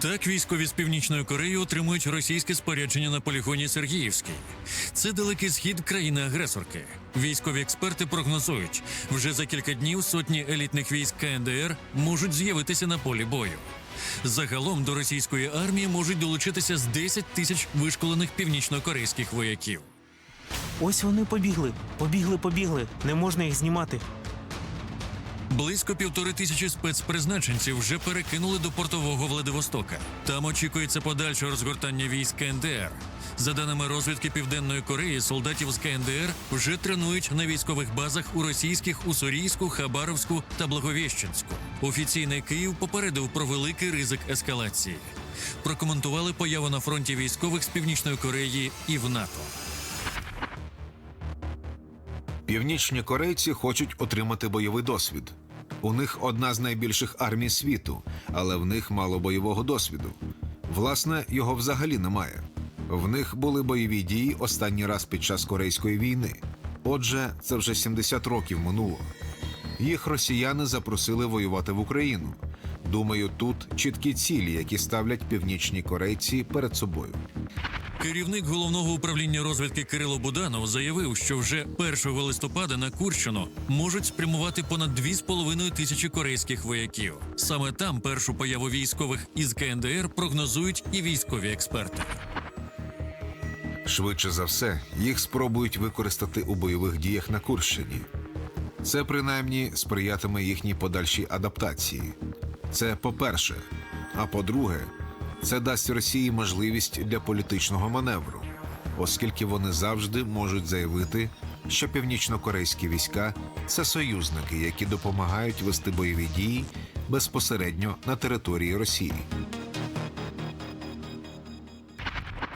Так військові з північної Кореї отримують російське спорядження на полігоні Сергіївський. Це далекий схід країни-агресорки. Військові експерти прогнозують, вже за кілька днів сотні елітних військ КНДР можуть з'явитися на полі бою. Загалом до російської армії можуть долучитися з 10 тисяч вишколених північнокорейських вояків. Ось вони побігли, побігли, побігли. Не можна їх знімати. Близько півтори тисячі спецпризначенців вже перекинули до портового Владивостока. Там очікується подальше розгортання військ КНДР. За даними розвідки Південної Кореї, солдатів з КНДР вже тренують на військових базах у російських Уссурійську, Хабаровську та Благовіщенську. Офіційний Київ попередив про великий ризик ескалації. Прокоментували появу на фронті військових з Північної Кореї і в НАТО. Північні корейці хочуть отримати бойовий досвід. У них одна з найбільших армій світу, але в них мало бойового досвіду. Власне, його взагалі немає. В них були бойові дії останній раз під час Корейської війни. Отже, це вже 70 років минуло. Їх росіяни запросили воювати в Україну. Думаю, тут чіткі цілі, які ставлять північні корейці перед собою. Керівник головного управління розвідки Кирило Буданов заявив, що вже 1 листопада на Курщину можуть спрямувати понад 2,5 тисячі корейських вояків. Саме там першу появу військових із КНДР прогнозують і військові експерти. Швидше за все, їх спробують використати у бойових діях на Курщині. Це принаймні сприятиме їхній подальшій адаптації. Це по-перше. А по-друге, це дасть Росії можливість для політичного маневру, оскільки вони завжди можуть заявити, що північнокорейські війська це союзники, які допомагають вести бойові дії безпосередньо на території Росії.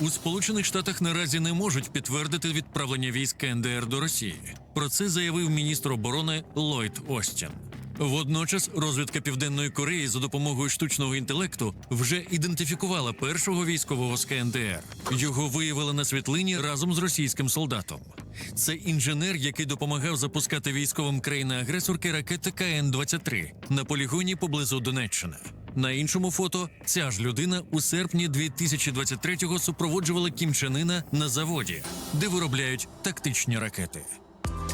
У Сполучених Штатах наразі не можуть підтвердити відправлення військ КНДР до Росії. Про це заявив міністр оборони Ллойд Остін. Водночас розвідка Південної Кореї за допомогою штучного інтелекту вже ідентифікувала першого військового з КНДР. Його виявили на світлині разом з російським солдатом. Це інженер, який допомагав запускати військовим країни-агресорки ракети КН-23 на полігоні поблизу Донеччини. На іншому фото ця ж людина у серпні 2023-го супроводжувала кімчанина на заводі, де виробляють тактичні ракети.